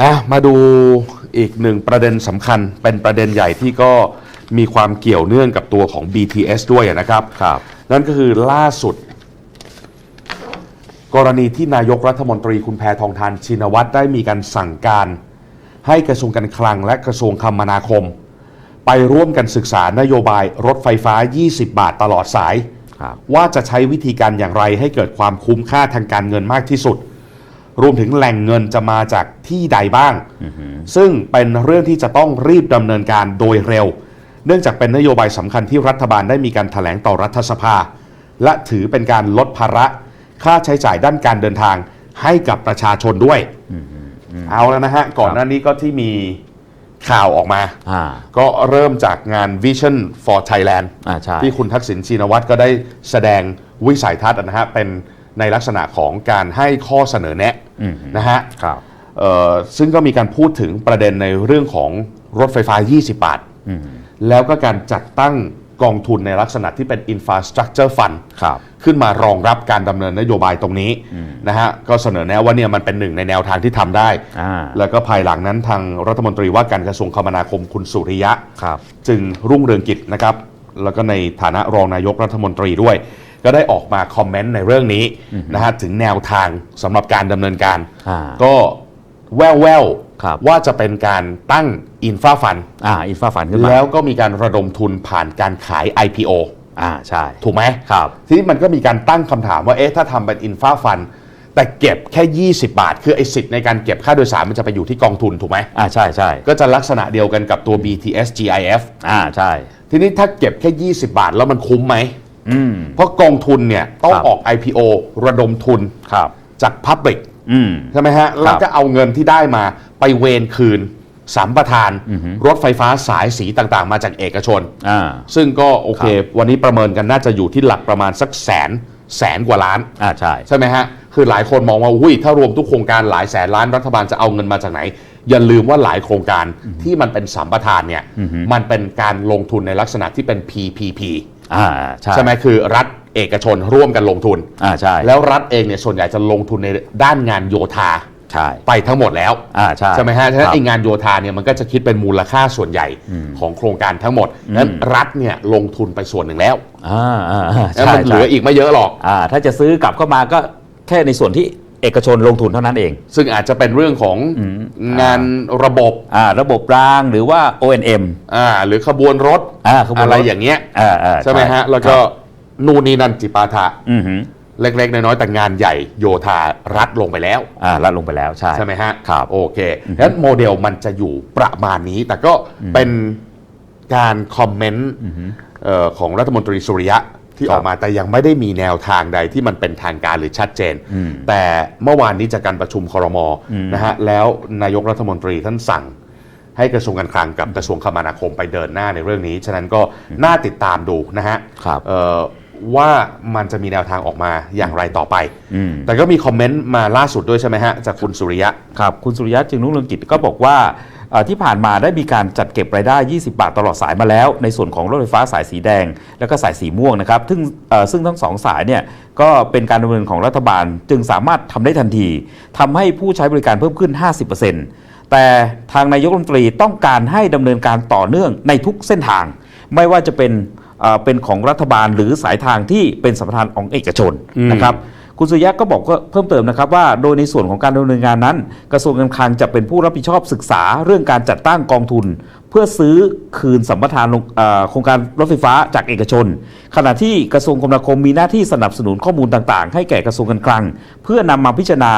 อะมาดูอีกหนึ่งประเด็นสำคัญ เป็นประเด็นใหญ่ที่ก็มีความเกี่ยวเนื่องกับตัวของ BTS ด้วยนะครับ ครับ นั่นก็คือล่าสุด กรณีที่นายกรัฐมนตรีคุณแพทองทานชินวัตรได้มีการสั่งการ ให้กระทรวงการคลังและกระทรวงคมนาคม ไปร่วมกันศึกษานโยบายรถไฟฟ้า 20 บาทตลอดสาย ครับ ว่าจะใช้วิธีการอย่างไรให้เกิดความคุ้มค่าทางการเงินมากที่สุด รวมถึงแหล่งเงินจะมาจากที่ใดบ้าง ซึ่งเป็นเรื่องที่จะต้องรีบดำเนินการโดยเร็ว เนื่องจากเป็นนโยบายสำคัญที่รัฐบาลได้มีการถแถลงต่อรัฐสภา และถือเป็นการลดภาระ ค่าใช้จ่ายด้านการเดินทางให้กับประชาชนด้วย เอาแล้วนะฮะ ก่อนหน้านี้ก็ที่มีข่าวออกมาอ่าก็เริ่มจากงาน Vision for Thailand อ่าใช่ที่คุณทักษิณชินวัตรก็ได้แสดงวิสัยทัศน์นะฮะเป็น ในลักษณะของการให้ข้อเสนอแนะนะฮะครับเอ่อซึ่งก็มีการพูดถึงประเด็นในเรื่องของรถไฟฟ้า 20 บาท แล้วก็การจัดตั้งกองทุนในลักษณะที่เป็น infrastructure fund ครับขึ้นมารองรับการดำเนินนโยบายตรงนี้นะฮะก็เสนอแนะว่าเนี่ยมันเป็นหนึ่งในแนวทางที่ทำได้อ่าแล้วก็ภายหลังนั้นทางรัฐมนตรีว่าการกระทรวงคมนาคมคุณสุริยะครับจึงรุ่งเรืองกิจนะครับ แล้วก็ในฐานะรองนายกรัฐมนตรีด้วย ก็ได้ออกมาคอมเมนต์ในเรื่องนี้นะฮะถึงแนวทางสำหรับการดำเนินการ อ่า ก็แววแววๆครับว่าจะเป็นการตั้งอินฟาฟัน อ่าอินฟาฟันขึ้นมาแล้วก็มีการระดมทุนผ่านการขาย IPO อ่าใช่ถูกไหม ครับ ทีนี้มันก็มีการตั้งคำถามว่า เอ๊ะ ถ้าทำเป็นอินฟาฟัน แต่เก็บแค่ 20 บาท คือไอ้สิทธิ์ในการเก็บค่าโดยสารมันจะไปอยู่ที่กองทุนถูกไหม อ่าใช่ใช่ก็จะลักษณะเดียวกันกับตัว BTS GIF อ่าใช่ ทีนี้ถ้าเก็บแค่ 20 บาทแล้วมันคุ้มไหมอืม เพราะกองทุนเนี่ยต้องครับออก IPO ระดมทุนครับจาก Public อืมใช่ไหมฮะ แล้วก็เอาเงินที่ได้มาไปเวนคืนสัมปทานรถไฟฟ้าสายสีต่างๆ มาจากเอกชนอ่าซึ่งก็โอเค วันนี้ประเมินกันน่าจะอยู่ที่หลักประมาณสักแสนแสนกว่าล้านอ่าใช่ใช่ไหมฮะ คือหลายคนมองว่าอุ้ยถ้ารวมทุกโครงการหลายแสนล้านรัฐบาลจะเอาเงินมาจากไหน อย่าลืมว่าหลายโครงการที่มันเป็นสัมปทานเนี่ยมันเป็นการลงทุนในลักษณะที่เป็น PPP อ่าใช่ใช่ไหมคือรัฐเอกชนร่วมกันลงทุน อ่าใช่แล้วรัฐเองเนี่ยส่วนใหญ่จะลงทุนในด้านงานโยธาใช่ไปทั้งหมดแล้วอ่าใช่ใช่ไหมฮะฉะนั้นครับไอ้งานโยธาเนี่ยมันก็จะคิดเป็นมูลค่าส่วนใหญ่ของโครงการทั้งหมดนั้นรัฐเนี่ยลงทุนไปส่วนหนึ่งแล้วอ่าอ่าอ่าแล้วใช่มันเหลืใช่ออีกไม่เยอะหรอกอ่าถ้าจะซื้อกลับเข้ามาก็แค่ในส่วนที่ เอกชนลงทุนเท่านั้นเอง ซึ่งอาจจะเป็นเรื่องของงานระบบอ่าระบบรางหรือว่า O&M อ่าหรือขบวนรถอ่าขบวนรถอะไรอย่างเงี้ยอ่าอ่าใช่ไหมฮะ แล้วก็ครับนู่นนี่นั่นจิปาถะอือหือเล็กๆ น้อยๆแต่งานใหญ่โยธารัฐลงไปแล้วอ่าลัดลงไปแล้วใช่ใช่ไหมฮะครับโอเคงั้นโมเดลมันจะอยู่ประมาณนี้ แต่ก็เป็นการคอมเมนต์เอ่อของรัฐมนตรีสุริยะ ที่ครับออกมาแต่ยังไม่ได้มีแนวทางใดที่มันเป็นทางการหรือชัดเจน แต่เมื่อวานนี้จากการประชุมครมนะฮะแล้วนายกรัฐมนตรีท่านสั่งให้กระทรวงการคลังกับกระทรวงคมนาคมไปเดินหน้าในเรื่องนี้ ฉะนั้นก็น่าติดตามดูนะฮะครับเอ่อว่ามันจะมีแนวทางออกมาอย่างไรต่อไปอืมแต่ก็มีคอมเมนต์มาล่าสุดด้วยใช่ไหมฮะจากคุณสุริยะ ครับ คุณสุริยะจึงรุ่งเรืองกิจก็บอกว่าเอ่อ ที่ผ่านมาได้มีการจัดเก็บรายได้ 20 บาทตลอดสายมาแล้ว ในส่วนของรถไฟฟ้าสายสีแดง แล้วก็สายสีม่วงนะครับ ซึ่งซึ่งทั้งสองสายเนี่ยก็เป็นการดำเนินของรัฐบาลจึงสามารถทำได้ทันทีทำให้ผู้ใช้บริการเพิ่มขึ้น 50%แต่ทางนายกรัฐมนตรีต้องการให้ดำเนินการต่อเนื่องในทุกเส้นทาง ไม่ว่าจะเป็นเอ่อเป็นของรัฐบาลหรือสายทางที่เป็นสัมปทานของเอกชนนะครับ คุณสุริยะก็บอกว่าเพิ่มเติมนะครับว่าโดยในส่วนของการดำเนินงานนั้น กระทรวงการคลังจะเป็นผู้รับผิดชอบศึกษาเรื่องการจัดตั้งกองทุน เพื่อซื้อคืนสัมปทานโครงการรถไฟฟ้าจากเอกชน ขณะที่กระทรวงคมนาคมมีหน้าที่สนับสนุนข้อมูลต่างๆ ให้แก่กระทรวงการคลัง เพื่อนำมาพิจารณา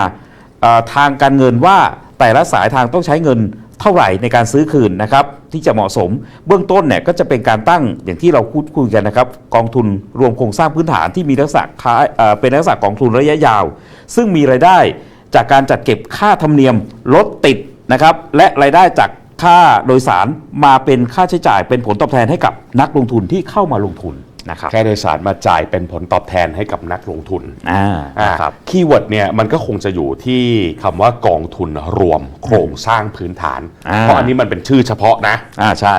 ทางการเงินว่าแต่ละสายทางต้องใช้เงิน เท่าไหร่ในการซื้อคืนนะครับที่จะเหมาะสม เบื้องต้นเนี่ยก็จะเป็นการตั้งอย่างที่เราพูดคุยกันนะครับกองทุนรวมโครงสร้างพื้นฐานที่มีลักษณะคล้ายเอ่อเป็นลักษณะกองทุนระยะยาว ซึ่งมีรายได้จากการจัดเก็บค่าธรรมเนียมรถติดนะครับและรายได้จากค่าโดยสารมาเป็นค่าใช้จ่ายเป็นผลตอบแทนให้กับนักลงทุนที่เข้ามาลงทุน นะครับแค่โดยสารมาจ่ายเป็นผลตอบแทนให้กับนักลงทุนอ่าอ่านะครับคีย์เวิร์ดเนี่ยมันก็คงจะอยู่ที่คำว่ากองทุนรวมโครงสร้างพื้นฐานอ่าเพราะอันนี้มันเป็นชื่อเฉพาะนะอ่าใช่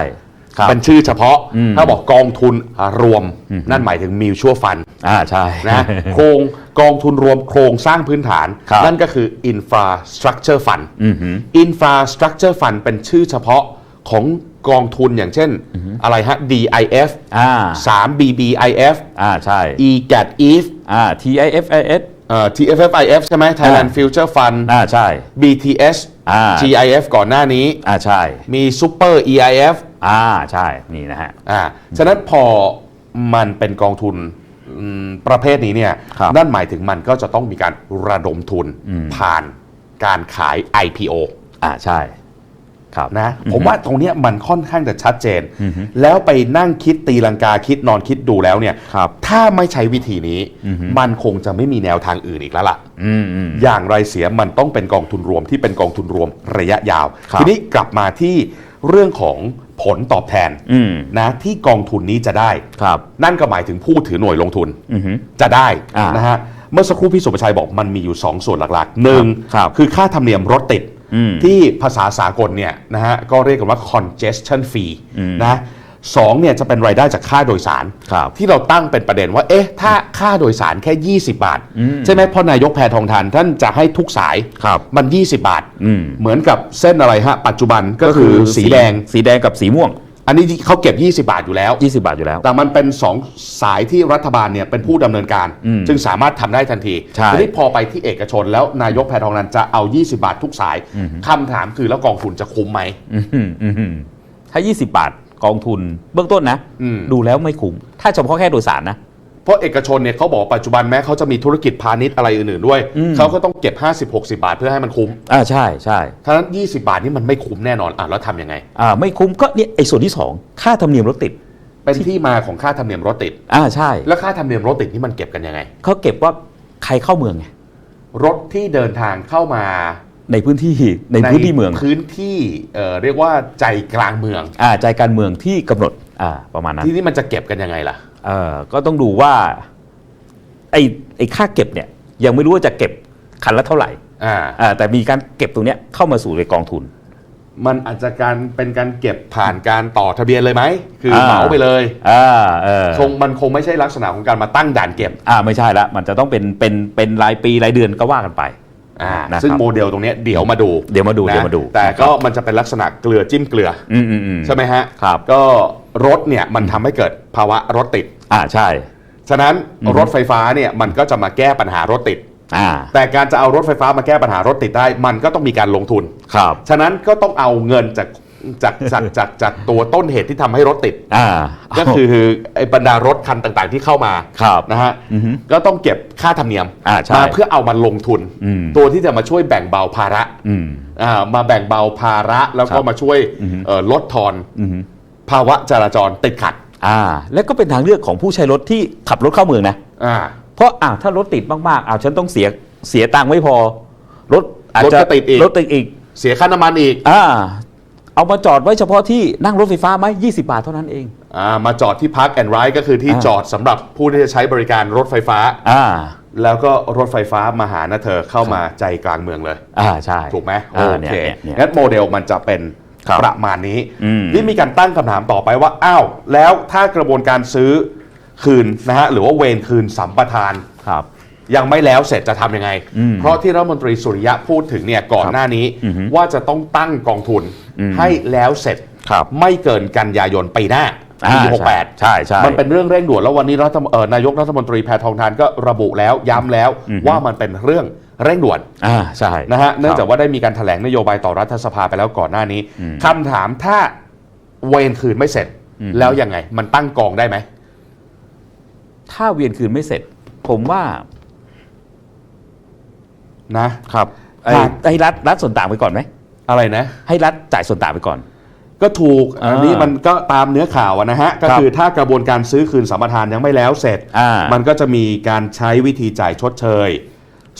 ครับเป็นชื่อเฉพาะอืมถ้าบอกกองทุนรวม นั่นหมายถึงมิวชั่วฟันอ่าใช่นะโครงกองทุนรวมโครงสร้างพื้นฐานครับนั่นก็คือ infrastructure fund อือหือ infrastructure fund เป็นชื่อเฉพาะของ กองทุนอย่างเช่นอะไรฮะ DIF อ่า3 BBIF อ่าใช่ EGAT EF อ่า TIFIS เอ่อ TFFIF ใช่ไหม Thailand Future Fund อ่าใช่ BTS อ่า GIF ก่อนหน้านี้อ่าใช่ มี Super EIF อ่าใช่นี่นะฮะอ่าฉะนั้นพอมันเป็นกองทุนอืมประเภทนี้เนี่ยครับนั่นหมายถึงมันก็จะต้องมีการระดมทุนผ่านการขาย IPO อ่าใช่ครับ นะผมว่าตรงเนี้ยมันค่อนข้างจะชัดเจน แล้วไปนั่งคิดตีลังกาคิดนอนคิดดูแล้วเนี่ยครับถ้าไม่ใช้วิธีนี้ มันคงจะไม่มีแนวทางอื่นอีกแล้วล่ะอืมอืมอย่างไรเสียมันต้องเป็นกองทุนรวมที่เป็นกองทุนรวมระยะยาวครับทีนี้กลับมาที่เรื่องของผลตอบแทนอืมนะที่กองทุนนี้จะได้ครับนั่นก็หมายถึงผู้ถือหน่วยลงทุนอือหือจะได้อ่านนะฮะเมื่อสักครู่พี่สุประชัยบอกมันมีอยู่ 2 ส่วนหลักๆหนึ่งครับคือค่าธรรมเนียมรถติดอืม ที่ภาษาสากลเนี่ยนะฮะก็เรียกกันว่า congestion fee อืมนะสองเนี่ยจะเป็นรายได้จากค่าโดยสารครับที่เราตั้งเป็นประเด็นว่า เอ๊ะ ถ้าค่าโดยสารแค่ 20 บาท ใช่ไหมเพ่อนายกแพทองทานท่านจะให้ทุกสายครับมัน 20 บาทอืมเหมือนกับเส้นอะไรฮะ ปัจจุบันก็คือสีแดงสีแดงกับสีม่วง อันนี้เขาเก็บ 20 บาทอยู่แล้ว 20 บาทอยู่แล้ว แต่มันเป็น 2 สายที่รัฐบาลเนี่ยเป็นผู้ดำเนินการ อืมจึงสามารถทำได้ทันทีใช่ทีนี้พอไปที่เอกชนแล้วนายกแพทองทานจะเอา 20 บาททุกสายคำถามคือแล้วกองทุนจะคุ้มไหม อืมอืมอืมถ้า 20 บาทกองทุนเบื้องต้นนะ อืม ดูแล้วไม่คุ้ม ถ้าเฉพาะแค่โดยสารนะเพ ราะเอกชนเนี่ยเขาบอกปัจจุบันแม้เขาจะมีธุรกิจพาณิชย์อะไรอื่นๆด้วยอืมเขาก็ต้องเก็บ 50-60 บาทเพื่อให้มันคุ้มอ่าใช่ใช่ถ้านั้น 20 บาทนี่มันไม่คุ้มแน่นอนอะแล้วทำยังไงอ่าไม่คุ้มก็เนี่ยไอ้ส่วนที่ 2 ค่าธรรมเนียมรถติด เป็นที่มาของค่าธรรมเนียมรถติดอ่าใช่ แล้วค่าธรรมเนียมรถติดนี่มันเก็บกันยังไงเขาเก็บว่าใครเข้าเมืองไงรถที่เดินทางเข้ามาในพื้นที่ในพื้นที่เมืองพื้นที่เอ่อเรียกว่าใจกลางเมืองอ่าใจการเมืองที่กำหนดอ่าประมาณนั้นที่นี่มันจะเก็บกันยังไงล่ะ เออก็ต้องดูว่าไอ้ไอ้ค่าเก็บเนี่ยยังไม่รู้ว่าจะเก็บคันละเท่าไหร่อ่า อ่าแต่มีการเก็บตรงเนี้ยเข้ามาสู่ในกองทุน มันอาจจะการเป็นการเก็บผ่านการต่อทะเบียนเลยไหม คืออ่าเหมาไปเลยอ่าเออคงมันคงไม่ใช่ลักษณะของการมาตั้งด่านเก็บ อ่าไม่ใช่ละมันจะต้องเป็นเป็นเป็นรายปีรายเดือนก็ว่ากันไป อ่านะครับซึ่งโมเดลตรงเนี้ยเดี๋ยวมาดูเดี๋ยวมาดูนะเดี๋ยวมาดูแต่ก็มันจะเป็นลักษณะเกลือจิ้มเกลืออืมอืมอืม ใช่ไหมฮะครับ ก็รถเนี่ยมันทำให้เกิดภาวะรถติด อ่าใช่ ฉะนั้นอืมรถไฟฟ้าเนี่ยมันก็จะมาแก้ปัญหารถติด อ่าแต่การจะเอารถไฟฟ้ามาแก้ปัญหารถติดได้ มันก็ต้องมีการลงทุน ครับ ฉะนั้นก็ต้องเอาเงินจาก จากจากจากจากตัวต้นเหตุที่ทำให้รถติด อ่า ก็คือไอ้บรรดารถคันต่างๆที่เข้ามาครับนะฮะอือฮึก็ต้องเก็บค่าธรรมเนียมอ่าใช่มาเพื่อเอามาลงทุน อืม ตัวที่จะมาช่วยแบ่งเบาภาระอืม อ่ามาแบ่งเบาภาระแล้วก็ครับมาช่วยอือฮึเอ่อลดทอนอืมภาวะจราจรติดขัดอ่า แล้วก็เป็นทางเลือกของผู้ใช้รถที่ขับรถเข้าเมืองนะ อ่า เพราะอ่าถ้ารถติดมากๆอ้าวฉันต้องเสียเสียตังค์ไม่พอ รถอาจรถจะก็ติดอีก รถติดอีก เสียค่าน้ำมันอีก อ่า เอามาจอดไว้เฉพาะที่นั่งรถไฟฟ้าไหม20 บาทเท่านั้นเอง อ่ามาจอดที่ Park and Ride ก็คือที่อ่าจอดสำหรับผู้ที่จะใช้บริการรถไฟฟ้า อ่า แล้วก็รถไฟฟ้ามาหานะเธอเข้ามาใจกลางเมืองเลย อ่าใช่ถูกไหมอ่าโอเนี่ยเคเนี่ยเนี่ย งั้นโมเดลมันจะเป็นครับประมาณนี้ อืม นี่มีการตั้งคำถามต่อไปว่า อ้าว แล้วถ้ากระบวนการซื้อคืนนะฮะ หรือว่าเวรคืนสัมปทาน ครับ ยังไม่แล้วเสร็จจะทำยังไงอืมเพราะที่รัฐมนตรีสุริยะพูดถึงเนี่ยก่อนหน้านี้อือฮึว่าจะต้องตั้งกองทุนอืมให้แล้วเสร็จครับไม่เกินกันยายนปีหน้าปีอ่าหกแปดใช่ใช่มันเป็นเรื่องเร่งด่วนแล้ววันนี้รัฐมเอ่อนายกรัฐมนตรีแพทองทานก็ระบุแล้วย้ำแล้วอือฮึว่ามันเป็นเรื่องเร่งด่วนอ่าใช่นะฮะเนื่องจากครับว่าได้มีการแถลงนโยบายต่อรัฐสภาไปแล้วก่อนหน้านี้อืมคำถามถ้าเวรคืนไม่เสร็จอืมแล้วยังไง มันตั้งกองได้ไหม ถ้าเวียนคืนไม่เสร็จ ผมว่า นะครับไอ้ให้รัฐรัฐส่วนต่างไปก่อนไหมอะไรนะ ให้รัฐจ่ายส่วนต่างไปก่อน ก็ถูกอ่าอันนี้มันก็ตามเนื้อข่าวอะนะฮะ ก็ครับคือถ้ากระบวนการซื้อคืนสัมปทานยังไม่แล้วเสร็จอ่ามันก็จะมีการใช้วิธีจ่ายชดเชย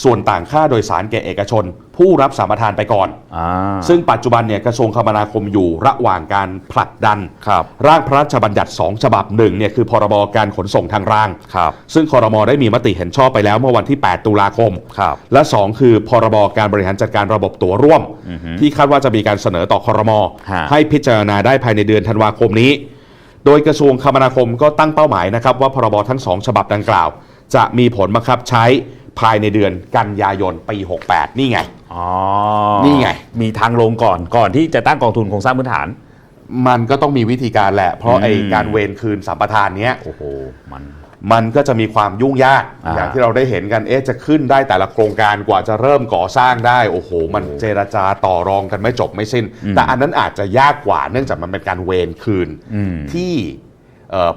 ส่วนต่างค่าโดยสารแก่เอกชน ผู้รับสัมปทานไปก่อนอ่าซึ่งปัจจุบันเนี่ยกระทรวงคมนาคมอยู่ระหว่างการผลักดันครับร่างพระราชบัญญัติ 2 ฉบับหนึ่งเนี่ยคือพรบการขนส่งทางรางครับซึ่งคอรมอได้มีมติเห็นชอบไปแล้วเมื่อวันที่ 8 ตุลาคมครับและ 2 คือพรบการบริหารจัดการระบบตั๋วร่วม ที่คาดว่าจะมีการเสนอต่อคอรมอฮะให้พิจารณาได้ภายในเดือนธันวาคมนี้ โดยกระทรวงคมนาคมก็ตั้งเป้าหมายนะครับว่าพรบทั้ง2ฉบับดังกล่าว จะมีผลบังคับใช้ ภายในเดือนกันยายนปี 68 นี่ไง อ๋อนี่ไง มีทางลงก่อนก่อนที่จะตั้งกองทุนโครงสร้างพื้นฐาน มันก็ต้องมีวิธีการแหละ เพราะอืมไอการเวรคืนสัมปทานเนี้ย โอ้โห มัน มันก็จะมีความยุ่งยากอ่าอย่างที่เราได้เห็นกันเอ๊ะจะขึ้นได้แต่ละโครงการกว่าจะเริ่มก่อสร้างได้โอ้โห มันเจรจาต่อรองกันไม่จบไม่สิ้น แต่อันนั้นอาจจะยากกว่าเนื่องจากมันเป็นการเวรคืนอืมที่เอ่อ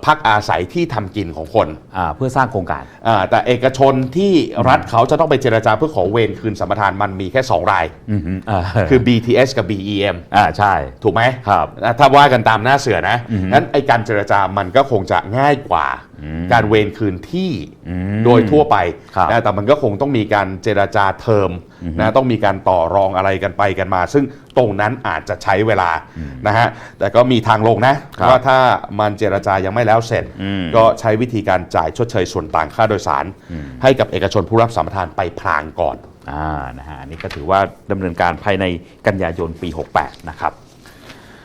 พักอาศัยที่ทำกินของคนอ่าเพื่อสร้างโครงการอ่าแต่เอกชนที่รัฐเขาจะต้องไปเจรจาเพื่อขอเวรคืนสัมปทานมันมีแค่ 2 รายอืมอ่าคือ BTS กับ BEM อ่าใช่ ถูกไหมครับนะถ้าว่ากันตามหน้าเสือนะนั้นไอการเจรจามันก็คงจะง่ายกว่าการเวรคืนที่อืมโดยทั่วไปครับนะแต่มันก็คงต้องมีการเจรจาเทอมนะต้องมีการต่อรองอะไรกันไปกันมา ซึ่งตรงนั้นอาจจะใช้เวลานะฮะแต่ก็มีทางลงนะครับว่าถ้ามันเจรจายังไม่แล้วเสร็จอืมก็ใช้วิธีการจ่ายชดเชยส่วนต่างค่าโดยสาร ให้กับเอกชนผู้รับสัมปทานไปพลางก่อนอ่านะฮะอันนี่ก็ถือว่าดำเนินการภายในกันยายนปี 68 นะครับ